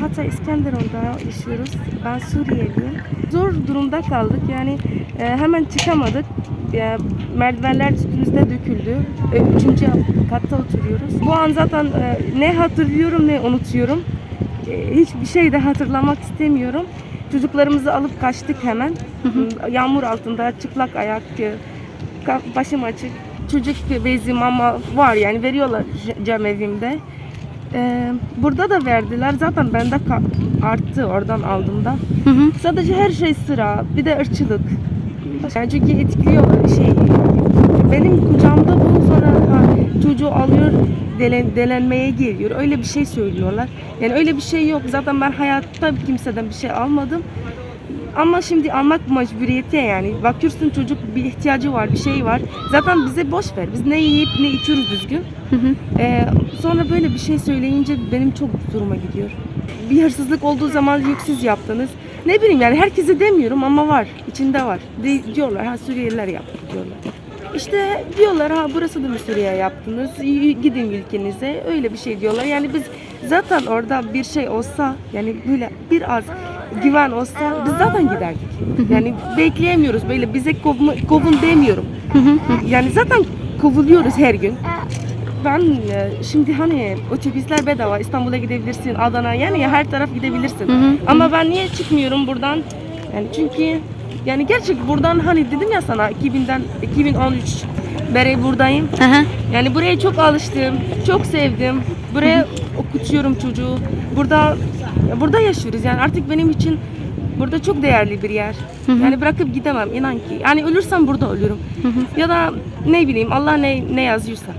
Hatay İskenderun'da yaşıyoruz. Ben Suriyeliyim. Zor durumda kaldık. Yani e, hemen çıkamadık. Merdivenler üstümüzde döküldü. E, üçüncü katta oturuyoruz. Bu an zaten e, ne hatırlıyorum ne unutuyorum. Hiçbir şey de hatırlamak istemiyorum. Çocuklarımızı alıp kaçtık hemen. Yağmur altında çıplak ayak, başım açık. Çocuk bezi mama var yani veriyorlar cam evimde. Ee, burada da verdiler. Zaten bende arttı oradan aldığımda. Hı hı. Sadece her şey sıra. Bir de ırkçılık. Yani çünkü etkiliyor şey. Benim kucağımda bu sonra ha, çocuğu alıyor delen, delenmeye geliyor. Öyle bir şey söylüyorlar. Yani öyle bir şey yok. Zaten ben hayatta kimseden bir şey almadım. Ama şimdi almak mecburiyeti yani. Bakıyorsun çocuk bir ihtiyacı var, bir şey var. Zaten bize boş ver. Biz ne yiyip ne içiyoruz düzgün. Hı hı. Ee, sonra böyle bir şey söyleyince benim çok zoruma gidiyor. Bir hırsızlık olduğu zaman yok siz yaptınız. Ne bileyim yani herkese demiyorum ama var. içinde var. De, diyorlar ha Suriyeliler yaptı diyorlar. İşte diyorlar ha burası da mı Suriye yaptınız? Gidin ülkenize. Öyle bir şey diyorlar. Yani biz zaten orada bir şey olsa yani böyle biraz güven olsa biz zaten giderdik. Yani bekleyemiyoruz böyle bize kovma, kovun demiyorum. Yani zaten kovuluyoruz her gün. Ben e, şimdi hani otobüsler bedava İstanbul'a gidebilirsin Adana yani her taraf gidebilirsin. Ama ben niye çıkmıyorum buradan? Yani çünkü yani gerçek buradan hani dedim ya sana 2000'den 2013 beri buradayım. Hı. Yani buraya çok alıştım, çok sevdim. Buraya okutuyorum çocuğu. Burada burada yaşıyoruz. Yani artık benim için burada çok değerli bir yer. Hı hı. Yani bırakıp gidemem inan ki. Yani ölürsem burada ölürüm. Ya da ne bileyim Allah ne ne yazıyorsa.